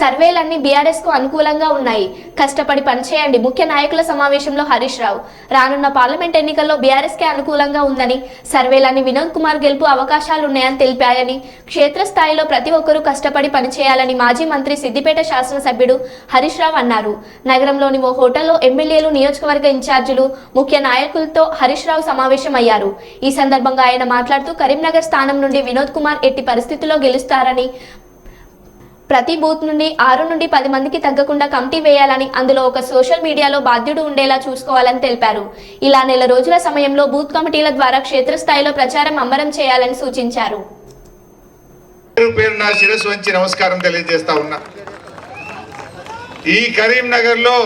సర్వేలన్నీ బీఆర్ఎస్కు అనుకూలంగా ఉన్నాయి. కష్టపడి పనిచేయండి. ముఖ్య నాయకుల సమావేశంలో హరీష్ రావు. రానున్న పార్లమెంట్ ఎన్నికల్లో బీఆర్ఎస్ కే అనుకూలంగా ఉందని సర్వేలన్నీ వినోద్ కుమార్ గెలుపు అవకాశాలున్నాయని తెలిపాయని క్షేత్రస్థాయిలో ప్రతి ఒక్కరూ కష్టపడి పనిచేయాలని మాజీ మంత్రి సిద్దిపేట శాసనసభ్యుడు హరీష్ రావు అన్నారు. నగరంలోని ఓ హోటల్లో ఎమ్మెల్యేలు నియోజకవర్గ ఇన్ఛార్జీలు ముఖ్య నాయకులతో హరీష్ రావు సమావేశమయ్యారు. ఈ సందర్భంగా ఆయన మాట్లాడుతూ కరీంనగర్ స్థానం నుండి వినోద్ కుమార్ ఎట్టి పరిస్థితుల్లో గెలుస్తారని ప్రతి బూత్ నుండి ఆరు నుండి పది మందికి తగ్గకుండా కమిటీ వేయాలని అందులో ఒక సోషల్ మీడియాలో బాధ్యుడు ఉండేలా చూసుకోవాలని తెలిపారు. ఇలా నెల రోజుల సమయంలో బూత్ కమిటీల ద్వారా క్షేత్రస్థాయిలో ప్రచారం అమ్మరం చేయాలని సూచించారు. పేరు నా శిరస్సు వంచి నమస్కారం తెలియజేస్తా ఉన్నా. ఈ కరీంనగర్లో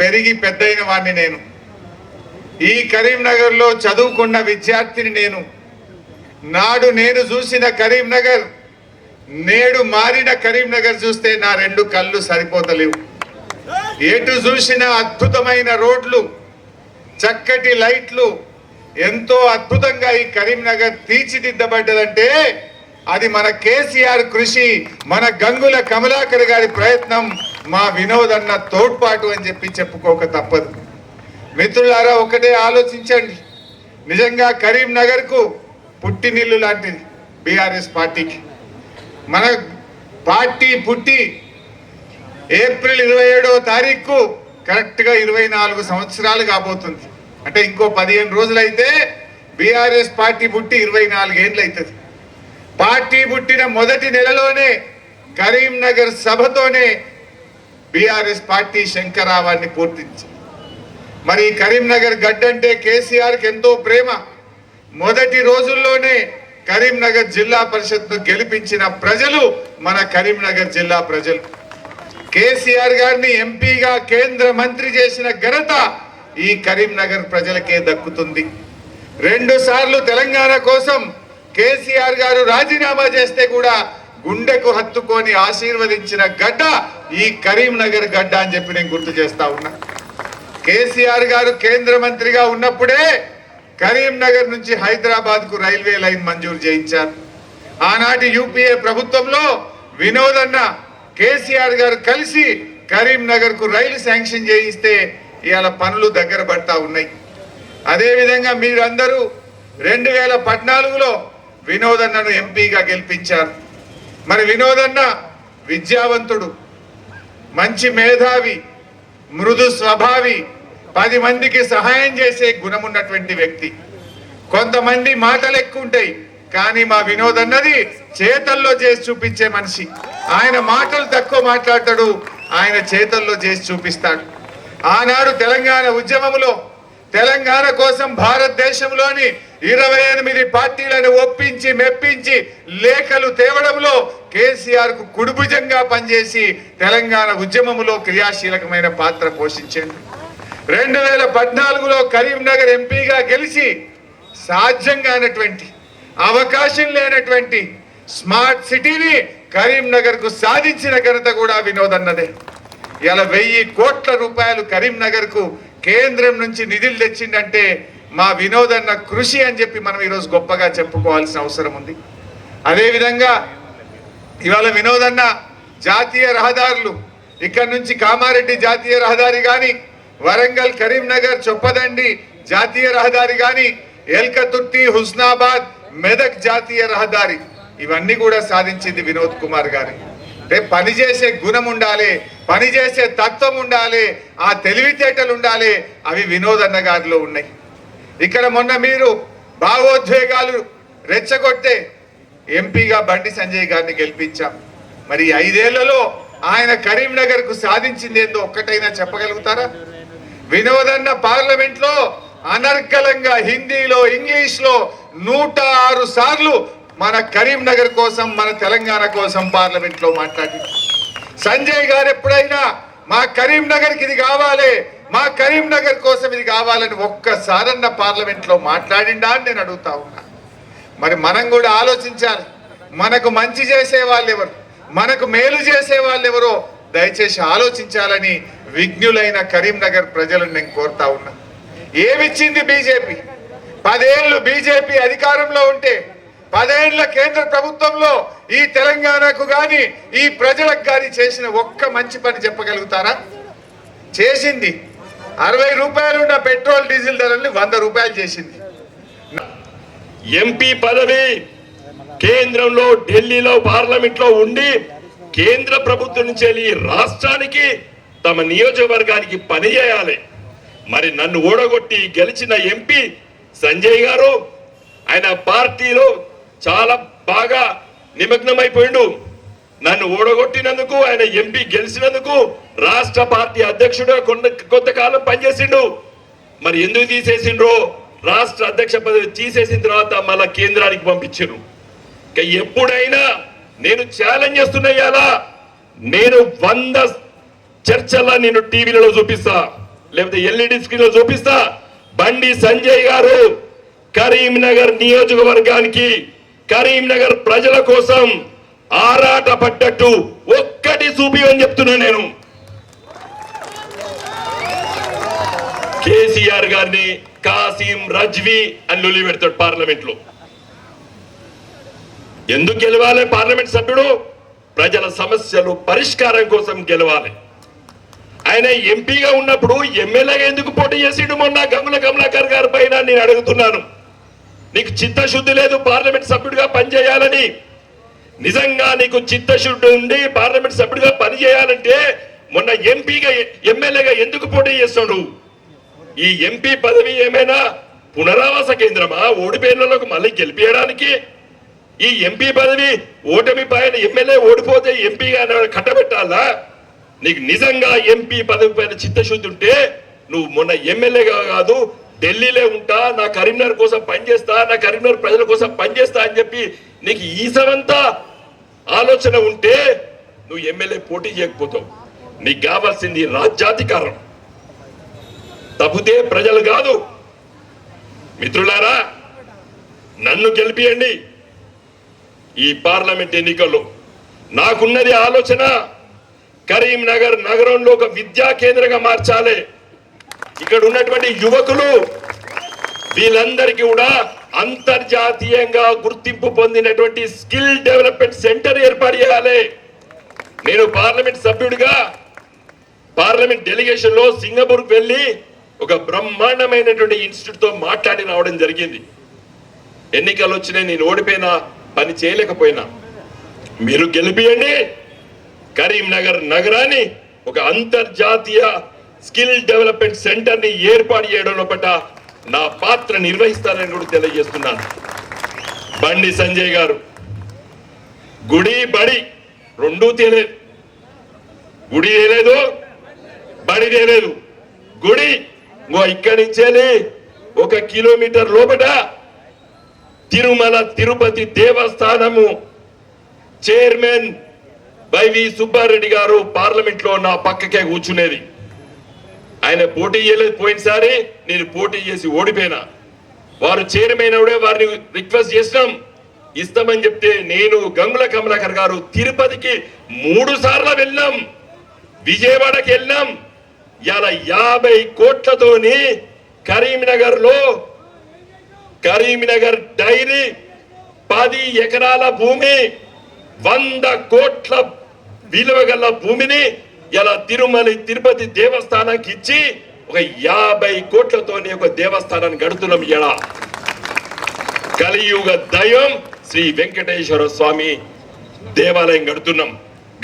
పెరిగి పెద్దయిన వాడిని నేను. ఈ కరీంనగర్లో చదువుకున్న విద్యార్థిని నేను. నాడు నేను చూసిన కరీంనగర్ నేడు మారిన కరీంనగర్ చూస్తే నా రెండు కళ్ళు సరిపోతలేవు. ఎటు చూసిన అద్భుతమైన రోడ్లు చక్కటి లైట్లు ఎంతో అద్భుతంగా ఈ కరీంనగర్ తీర్చిదిద్దబడ్డదంటే అది మన కేసీఆర్ కృషి మన గంగుల కమలాకర్ గారి ప్రయత్నం మా వినోద్ అన్న తోడ్పాటు అని చెప్పి చెప్పుకోక తప్పదు. మిత్రులారా ఒకటే ఆలోచించండి. నిజంగా కరీంనగర్కు పుట్టినిల్లు లాంటిది బీఆర్ఎస్ పార్టీకి. మన పార్టీ పుట్టి ఏప్రిల్ ఇరవై ఏడవ తారీఖు కరెక్ట్గా ఇరవై నాలుగు సంవత్సరాలు కాబోతుంది. అంటే ఇంకో పదిహేను రోజులైతే బీఆర్ఎస్ పార్టీ పుట్టి ఇరవై నాలుగేళ్ళు అవుతుంది పార్టీ పుట్టిన మొదటి నెలలోనే కరీంనగర్ సభతోనే బీఆర్ఎస్ పార్టీ శంకరావాన్ని పూర్తించింది. మరి కరీంనగర్ గడ్డంటే కేసీఆర్కి ఎంతో ప్రేమ. మొదటి రోజుల్లోనే కరీంనగర్ జిల్లా పరిషత్ను గెలిపించిన ప్రజలు మన కరీంనగర్ జిల్లా ప్రజలు. కేసీఆర్ గారిని ఎంపీగా కేంద్ర మంత్రి చేసిన ఘనత ఈ కరీంనగర్ ప్రజలకే దక్కుతుంది. రెండు సార్లు తెలంగాణ కోసం కేసీఆర్ గారు రాజీనామా చేస్తే కూడా గుండెకు హత్తుకొని ఆశీర్వదించిన గడ్డ ఈ కరీంనగర్ గడ్డ అని చెప్పి నేను గుర్తు చేస్తా ఉన్నా. కేసీఆర్ గారు కేంద్ర మంత్రిగా ఉన్నప్పుడే కరీంనగర్ నుంచి హైదరాబాద్కు రైల్వే లైన్ మంజూరు చేయించారు. ఆనాటి యూపీఏ ప్రభుత్వంలో వినోద్ అన్న కేసీఆర్ గారు కలిసి కరీంనగర్కు రైలు శాంక్షన్ చేయిస్తే ఇవాళ పనులు దగ్గర పడతా ఉన్నాయి. అదేవిధంగా మీరందరూ రెండు వేల పద్నాలుగులో వినోదన్నను ఎంపీగా గెలిపించారు. మరి వినోదన్న విద్యావంతుడు మంచి మేధావి మృదు స్వభావి పది మందికి సహాయం చేసే గుణమున్నటువంటి వ్యక్తి. కొంతమంది మాటలు ఎక్కువ ఉంటాయి కానీ మా వినోద్ అన్నది చేతల్లో చేసి చూపించే మనిషి. ఆయన మాటలు తక్కువ మాట్లాడతాడు ఆయన చేతల్లో చేసి చూపిస్తాడు. ఆనాడు తెలంగాణ ఉద్యమములో తెలంగాణ కోసం భారతదేశంలోని ఇరవై ఎనిమిది పార్టీలను ఒప్పించి మెప్పించి లేఖలు తేవడంలో కేసీఆర్కు కుడిభుజంగా పనిచేసి తెలంగాణ ఉద్యమములో క్రియాశీలకమైన పాత్ర పోషించాడు. రెండు వేల పద్నాలుగులో కరీంనగర్ ఎంపీగా గెలిచి సాధ్యం కానటువంటి అవకాశం లేనటువంటి స్మార్ట్ సిటీని కరీంనగర్కు సాధించిన ఘనత కూడా వినోదన్నదే. ఇలా వెయ్యి కోట్ల రూపాయలు కరీంనగర్కు కేంద్రం నుంచి నిధులు తెచ్చిందంటే మా వినోదన్న కృషి అని చెప్పి మనం ఈరోజు గొప్పగా చెప్పుకోవాల్సిన అవసరం ఉంది. అదేవిధంగా ఇవాళ వినోదన్న జాతీయ రహదారులు ఇక్కడ నుంచి కామారెడ్డి జాతీయ రహదారి కానీ వరంగల్ కరీంనగర్ చొప్పదండి జాతీయ రహదారి కానీ ఎల్కతుర్తి హుస్నాబాద్ మెదక్ జాతీయ రహదారి. ఇవన్నీ కూడా సాధించింది వినోద్ కుమార్ గారి. అంటే పనిచేసే గుణం ఉండాలి పనిచేసే తత్వం ఉండాలి ఆ తెలివితేటలు ఉండాలి అవి వినోదన్న గారిలో ఉన్నాయి. ఇక్కడ మొన్న మీరు భావోద్వేగాలు రెచ్చగొట్టే ఎంపీగా బండి సంజయ్ గారిని గెలిపించాం. మరి ఐదేళ్ళలో ఆయన కరీంనగర్కు సాధించింది ఏందో ఒక్కటైనా చెప్పగలుగుతారా? వినోదన్న పార్లమెంట్లో అనర్గళంగా హిందీలో ఇంగ్లీష్లో నూట ఆరు సార్లు మన కరీంనగర్ కోసం మన తెలంగాణ కోసం పార్లమెంట్లో మాట్లాడి సంజయ్ గారు ఎప్పుడైనా మా కరీంనగర్కి ఇది కావాలి మా కరీంనగర్ కోసం ఇది కావాలని ఒక్కసారన్న పార్లమెంట్లో మాట్లాడిండా అని నేను అడుగుతా ఉన్నా. మరి మనం కూడా ఆలోచించాలి. మనకు మంచి చేసే వాళ్ళు ఎవరు? మనకు మేలు చేసే వాళ్ళు ఎవరో దయచేసి ఆలోచించాలని విజ్ఞులైన కరీంనగర్ ప్రజలను నేను కోరుతా ఉన్నా. ఏమిచ్చింది బీజేపీ? పదేళ్ళు బీజేపీ అధికారంలో ఉంటే పదేళ్ళ కేంద్ర ప్రభుత్వంలో ఈ తెలంగాణకు గాని ఈ ప్రజలకు గాని చేసిన ఒక్క మంచి పని చెప్పగలుగుతారా? చేసింది. అరవై రూపాయలు ఉన్న పెట్రోల్ డీజిల్ ధరల్ని వంద రూపాయలు చేసింది. ఎంపీ పదవి కేంద్రంలో ఢిల్లీలో పార్లమెంట్లో ఉండి కేంద్ర ప్రభుత్వం నుంచి వెళ్ళి రాష్ట్రానికి తమ నియోజకవర్గానికి పని చేయాలి. మరి నన్ను ఓడగొట్టి గెలిచిన ఎంపీ సంజయ్ గారు ఆయన పార్టీలో చాలా బాగా నిమగ్నమైపోయిండు. నన్ను ఓడగొట్టినందుకు ఆయన ఎంపీ గెలిచినందుకు రాష్ట్ర పార్టీ అధ్యక్షుడు కొంత కొంతకాలం పనిచేసిండు. మరి ఎందుకు తీసేసిండ్రో రాష్ట్ర అధ్యక్ష పదవి తీసేసిన తర్వాత మళ్ళా కేంద్రానికి పంపించారు ఇక ఎప్పుడైనా నేను ఛాలెంజ్ చేస్తున్నా ఇవాళ నేను వంద చర్చల్లో నేను టీవీలలో చూపిస్తా. లేకపోతే ఎల్ఈడి స్క్రీన్లో చూపిస్తా. బండి సంజయ్ గారు కరీంనగర్ నియోజకవర్గానికి కరీంనగర్ ప్రజల కోసం ఆరాట పడ్డట్టు ఒక్కటి చూపివని చెప్తున్నా నేను. కేసీఆర్ గారిని కాసిం రజ్వీ అని లొలి పెడతాడు పార్లమెంట్లో ఎందుకు గెలవాలి పార్లమెంట్ సభ్యుడు? ప్రజల సమస్యలు పరిష్కారం కోసం గెలవాలి. ఆయన ఎంపీగా ఉన్నప్పుడు ఎమ్మెల్యేగా ఎందుకు పోటీ చేసిండు మొన్న గంగుల కమలాకర్ గారి పైన నేను అడుగుతున్నాను. నీకు చిత్తశుద్ధి లేదు పార్లమెంట్ సభ్యుడిగా పనిచేయాలని. నిజంగా నీకు చిత్తశుద్ధి ఉండి పార్లమెంట్ సభ్యుడిగా పనిచేయాలంటే మొన్న ఎంపీగా ఎమ్మెల్యేగా ఎందుకు పోటీ చేస్తాడు? ఈ ఎంపీ పదవి ఏమైనా పునరావాస కేంద్రమా? ఓడిపేర్లలోకి మళ్ళీ గెలిపించడానికి ఈ ఎంపీ పదవి ఓటమి పైన ఎమ్మెల్యే ఓడిపోతే ఎంపీగా కట్టబెట్టాలా? నీకు నిజంగా ఎంపీ పదవి పైన చిత్తశుద్ధి ఉంటే నువ్వు మొన్న ఎమ్మెల్యేగా కాదు ఢిల్లీలో ఉంటా నా కరీంనగర్ కోసం పనిచేస్తా నా కరీంనగర్ ప్రజల కోసం పనిచేస్తా అని చెప్పి నీకు ఈసమంతా ఆలోచన ఉంటే నువ్వు ఎమ్మెల్యే పోటీ చేయకపోతావు. నీకు కావాల్సింది రాజ్యాధికారం. తప్పితే ప్రజలు కాదు. మిత్రులారా నన్ను గెలిపియండి. ఈ పార్లమెంట్ ఎన్నికల్లో నాకున్నది ఆలోచన కరీంనగర్ నగరంలో ఒక విద్యా కేంద్రంగా మార్చాలి. ఇక్కడ ఉన్నటువంటి యువకులు వీళ్ళందరికీ కూడా అంతర్జాతీయంగా గుర్తింపు పొందినటువంటి స్కిల్ డెవలప్మెంట్ సెంటర్ ఏర్పాటు చేయాలి. నేను పార్లమెంట్ సభ్యుడిగా పార్లమెంట్ డెలిగేషన్లో సింగపూర్ వెళ్ళి ఒక బ్రహ్మాండమైనటువంటి ఇన్స్టిట్యూట్తో మాట్లాడి రావడం జరిగింది. ఎన్నికలు వచ్చినాయి నేను ఓడిపోయినా. పని చేయలేకపోయినా. మీరు గెలిపియండి. కరీంనగర్ నగరాన్ని ఒక అంతర్జాతీయ స్కిల్ డెవలప్మెంట్ సెంటర్ని ఏర్పాటు చేయడంలో పట్ల నా పాత్ర నిర్వహిస్తానని కూడా తెలియజేస్తున్నాను. బండి సంజయ్ గారు గుడి బడి రెండూ తేలేదు. గుడి తేలేదు బడి తేలేదు. గుడి ఇంకో ఇక్కడి నుంచేలి ఒక కిలోమీటర్ లోపట తిరుమల తిరుపతి దేవస్థానము చైర్మన్ వైవి సుబ్బారెడ్డి గారు పార్లమెంట్లో నా పక్కకే కూర్చునేది. ఆయన పోటీ చేయలేదు. పోయినసారి నేను పోటీ చేసి ఓడిపోయినా. వారు చైర్మన్ అవుడే వారిని రిక్వెస్ట్ చేసినాం. ఇస్తామని చెప్తే నేను గంగుల కమలాకర్ గారు తిరుపతికి మూడు సార్లు వెళ్ళాం. విజయవాడకి వెళ్ళాం. ఇలా యాభై కోట్లతోని కరీంనగర్లో కరీంనగర్ డైరీ పది ఎకరాల భూమి వంద కోట్ల విలువ గల భూమిని ఇలా తిరుమల తిరుపతి దేవస్థానానికి ఇచ్చి ఒక యాభై కోట్లతోని ఒక దేవస్థానాన్ని గడుతున్నాం ఇలా కలియుగ దయం శ్రీ వెంకటేశ్వర స్వామి దేవాలయం గడుతున్నాం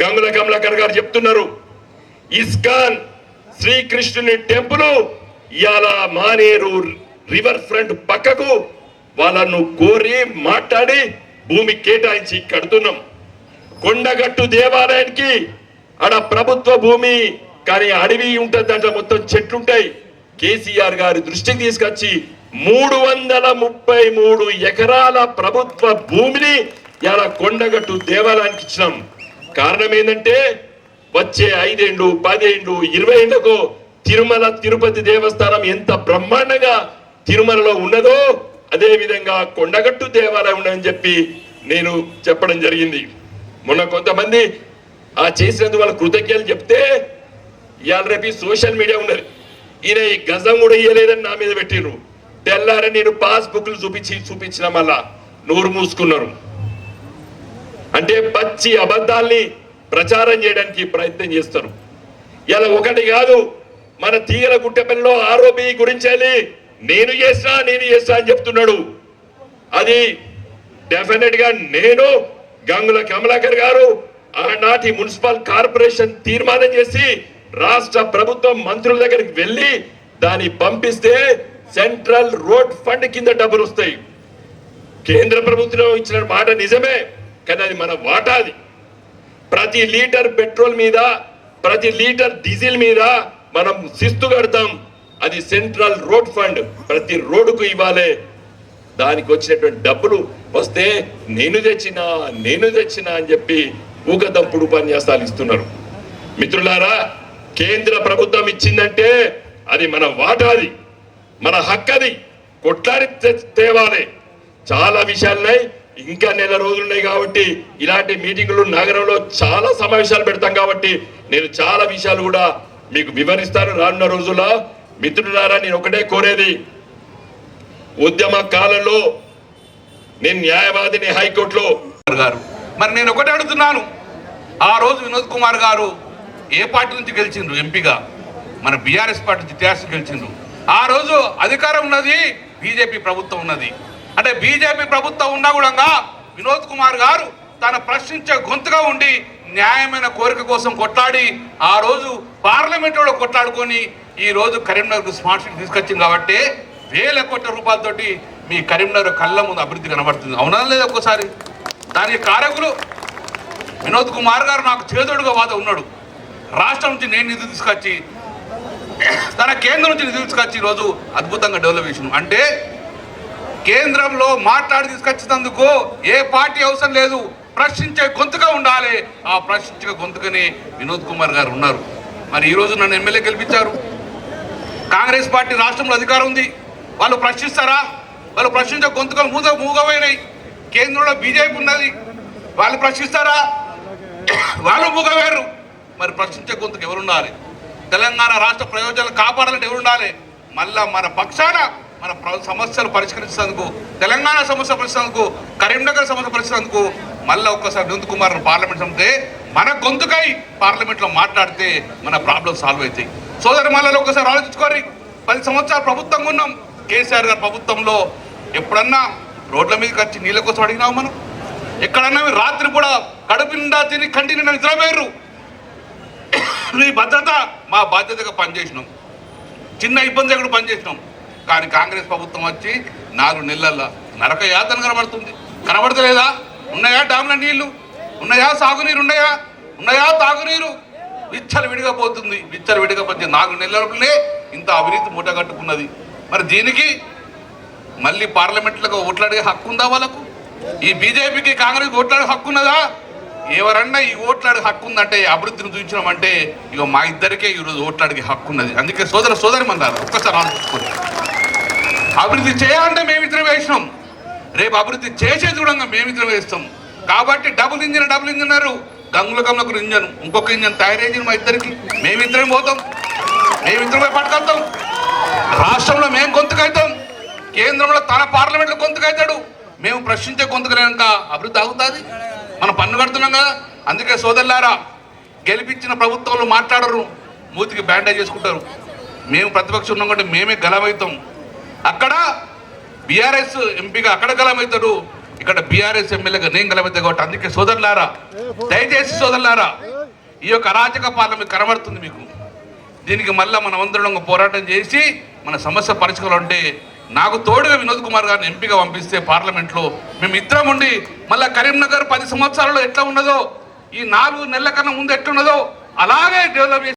గంగుల కమలాకర్ గారు చెప్తున్నారు ఇస్కాన్ శ్రీకృష్ణుని టెంపుల్ ఇలా మానేరు రివర్ ఫ్రంట్ పక్కకు వాళ్ళను కోరి మాట్లాడి భూమి కేటాయించి కడుతున్నాం. కొండగట్టు దేవాలయానికి ఆడ ప్రభుత్వ భూమి కానీ అడవి ఉంటుంది దాంట్లో మొత్తం చెట్లు ఉంటాయి కేసీఆర్ గారి దృష్టికి తీసుకొచ్చి మూడు వందల ముప్పై మూడు ఎకరాల ప్రభుత్వ భూమిని ఇలా కొండగట్టు దేవాలయానికి ఇచ్చినాం. కారణం ఏంటంటే వచ్చే ఐదేండ్లు పదేండ్లు ఇరవై ఏళ్ళకు తిరుమల తిరుపతి దేవస్థానం ఎంత బ్రహ్మాండంగా తిరుమలలో ఉన్నదో అదే విధంగా కొండగట్టు దేవాలయం ఉండని చెప్పి నేను చెప్పడం జరిగింది. మొన్న కొంతమంది ఆ చేసినందుకు వాళ్ళ కృతజ్ఞతలు చెప్తే ఇవాళ రేపు సోషల్ మీడియా ఉన్నది. ఈయన ఈ గజం కూడా ఇయ్యలేదని నా మీద పెట్టిర్రు. తెల్లారి నేను పాస్ బుక్లు చూపించి చూపించిన మళ్ళా నోరు మూసుకున్నారు. అంటే పచ్చి అబద్ధాల్ని ప్రచారం చేయడానికి ప్రయత్నం చేస్తారు. ఇలా ఒకటి కాదు మన తీగల గుట్టెపల్లిలో ఆరోపి గురించాలి నేను చేస్తా నేను చేస్తా అని చెప్తున్నాడు. అది డెఫినెట్గా నేను గంగుల కమలాకర్ గారు ఆనాటి మున్సిపల్ కార్పొరేషన్ తీర్మానం చేసి రాష్ట్ర ప్రభుత్వం మంత్రుల దగ్గరికి వెళ్ళి దాన్ని పంపిస్తే సెంట్రల్ రోడ్ ఫండ్ కింద డబ్బులు వస్తాయి. కేంద్ర ప్రభుత్వం ఇచ్చిన మాట నిజమే కానీ అది మన వాటా అది. ప్రతి లీటర్ పెట్రోల్ మీద ప్రతి లీటర్ డీజిల్ మీద మనం శిస్తు కడతాం. అది సెంట్రల్ రోడ్ ఫండ్. ప్రతి రోడ్డుకు ఇవ్వాలి. దానికి వచ్చినటువంటి డబ్బులు వస్తే నేను తెచ్చినా నేను తెచ్చినా అని చెప్పి ఊకదంపుడు ఉపన్యాసాలు ఇస్తున్నారు. మిత్రులారా కేంద్ర ప్రభుత్వం ఇచ్చిందంటే అది మన వాటాది మన హక్కది కొట్లాడి తె- తేవాలి. చాలా విషయాలున్నాయి. ఇంకా నెల రోజులున్నాయి కాబట్టి ఇలాంటి మీటింగులు నగరంలో చాలా సమావేశాలు పెడతాం కాబట్టి నేను చాలా విషయాలు కూడా మీకు వివరిస్తాను రానున్న రోజుల్లో. మిత్రులారా నేను ఒకటే కోరేది. ఉద్యమ కాలంలో నేను న్యాయవాదిని హైకోర్టులో. గారు మరి నేను ఒకటే అడుగుతున్నాను. ఆ రోజు వినోద్ కుమార్ గారు ఏ పార్టీ నుంచి గెలిచిండ్రు? ఎంపీగా. మన బీఆర్ఎస్ పార్టీ నుంచి టీఆర్ఎస్ గెలిచిండ్రు. ఆ రోజు అధికారం ఉన్నది బీజేపీ ప్రభుత్వం ఉన్నది. అంటే బీజేపీ ప్రభుత్వం ఉన్నా కూడా వినోద్ కుమార్ గారు తన ప్రశ్నించే గొంతుగా ఉండి న్యాయమైన కోరిక కోసం కొట్లాడి ఆ రోజు పార్లమెంట్లో కొట్లాడుకొని ఈ రోజు కరీంనగర్కు స్మార్ట్ సిటీ తీసుకొచ్చింది కాబట్టి వేల కోట్ల రూపాయలతోటి మీ కరీంనగర్ కళ్ళ ముందు అభివృద్ధి కనబడుతుంది. అవునా లేదా ఒక్కసారి? దానికి కారకులు వినోద్ కుమార్ గారు నాకు చేదోడుగా వాద ఉన్నాడు. రాష్ట్రం నుంచి నేను నిధులు తీసుకొచ్చి తన కేంద్రం నుంచి నిధులు తీసుకొచ్చి ఈరోజు అద్భుతంగా డెవలప్ చేసిన అంటే కేంద్రంలో మాట్లాడి తీసుకొచ్చినందుకు ఏ పార్టీ అవసరం లేదు. ప్రశ్నించే గొంతుగా ఉండాలి. ఆ ప్రశ్నించే గొంతుకనే వినోద్ కుమార్ గారు ఉన్నారు. మరి ఈరోజు నన్ను ఎమ్మెల్యే గెలిపించారు. కాంగ్రెస్ పార్టీ రాష్ట్రంలో అధికారం ఉంది. వాళ్ళు ప్రశ్నిస్తారా? వాళ్ళు ప్రశ్నించే గొంతుకలు మూగ మూగమైనాయి కేంద్రంలో బీజేపీ ఉన్నది. వాళ్ళు ప్రశ్నిస్తారా? వాళ్ళు మూగవేరు మరి ప్రశ్నించే గొంతుకు ఎవరు ఉండాలి తెలంగాణ రాష్ట్ర ప్రయోజనాలు కాపాడాలంటే ఎవరు ఉండాలి మళ్ళా మన పక్షాన మన ప్ర- సమస్యలు పరిష్కరించేందుకు తెలంగాణ సమస్య పరిష్కరించేందుకు కరీంనగర్ సమస్య పరిష్కరించేందుకు మళ్ళీ ఒక్కసారి వినోద్ కుమార్ పార్లమెంట్ అంటే మన గొంతుకై పార్లమెంట్లో మాట్లాడితే మన ప్రాబ్లం సాల్వ్ అవుతాయి. సోదరి మళ్ళీ ఒకసారి ఆలోచించుకోరి పది సంవత్సరాలు ప్రభుత్వంగా ఉన్నాం. కేసీఆర్ గారి ప్రభుత్వంలో ఎప్పుడన్నా రోడ్ల మీదకి వచ్చి నీళ్ళ కోసం అడిగినావు మనం? ఎక్కడన్నా రాత్రి కూడా కడుపు నిండా తిని కంటి నిండా నిద్రపోయారు నీ భద్రత మా బాధ్యతగా పనిచేసినాం. చిన్న ఇబ్బంది కూడా పనిచేసినాం? కానీ కాంగ్రెస్ ప్రభుత్వం వచ్చి నాలుగు నెలల నరక యాతన కనబడుతుంది. కనబడతలేదా? ఉన్నాయా డామ్ల నీళ్ళు? ఉన్నాయా సాగునీరు? ఉన్నాయా? ఉన్నాయా తాగునీరు? విచ్చలు విడిగపోతుంది విచ్చలు విడిగపోతే నాలుగు నెలలనే ఇంత అవినీతి మూటగట్టుకున్నది మరి దీనికి మళ్ళీ పార్లమెంట్లకు ఓట్లాడే హక్కు ఉందా వాళ్ళకు? ఈ బీజేపీకి కాంగ్రెస్ ఓట్లాడే హక్కు ఉన్నదా? ఎవరన్నా ఈ ఓట్లాడే హక్కు ఉందంటే అభివృద్ధిని చూపించడం ఇక మా ఇద్దరికే ఈరోజు ఓట్లాడికి హక్కు ఉన్నది. అందుకే సోదర సోదరి మన్నారు ఒక్కసారి ఆలోచించుకోండి. అభివృద్ధి చేయాలంటే మేము ఇద్దరు వేసినాం రేపు అభివృద్ధి చేసే చూడంగా మేమిద్దరం వేస్తాం కాబట్టి డబుల్ ఇంజిన్ డబుల్ ఇంజిన్ అన్నారు ఒక ఇంజన్ ఇంకొక ఇంజన్ తయారైంది మా ఇద్దరికి. మేమిద్దరం పోతాం. మేమిద్దరమే పట్టుకెళ్తాం. రాష్ట్రంలో మేము గొంతుకైతాం. కేంద్రంలో తన పార్లమెంట్లో గొంతుకైతాడు. మేము ప్రశ్నించే గొంతుకలేక అభివృద్ధి అవుతుంది మనం పన్ను కడుతున్నాం కదా. అందుకే సోదరులారా గెలిపించిన ప్రభుత్వంలో మాట్లాడరు. మూతికి బ్యాండేజ్ చేసుకుంటారు. మేము ప్రతిపక్షం ఉన్నాం కాబట్టి మేమే గలమవుతాం. అక్కడ బీఆర్ఎస్ ఎంపీగా అక్కడ గలమవుతాడు. ఇక్కడ బీఆర్ఎస్ ఎమ్మెల్యేగా నేను గెలవద్దు కాబట్టి అందుకే సోదరులారా దయచేసి సోదరులారా ఈ యొక్క అరాచక పాలన మీకు కనబడుతుంది మీకు. దీనికి మళ్ళీ మనం అందరం పోరాటం చేసి మన సమస్య పరిష్కారాలంటే నాకు తోడుగా వినోద్ కుమార్ గారిని ఎంపీగా పంపిస్తే పార్లమెంట్లో మేము ఇద్దరం ఉండి మళ్ళీ కరీంనగర్ పది సంవత్సరాల్లో ఎట్లా ఉన్నదో ఈ నాలుగు నెలల కన్నా ముందు ఎట్లున్నదో అలాగే డెవలప్ చేసి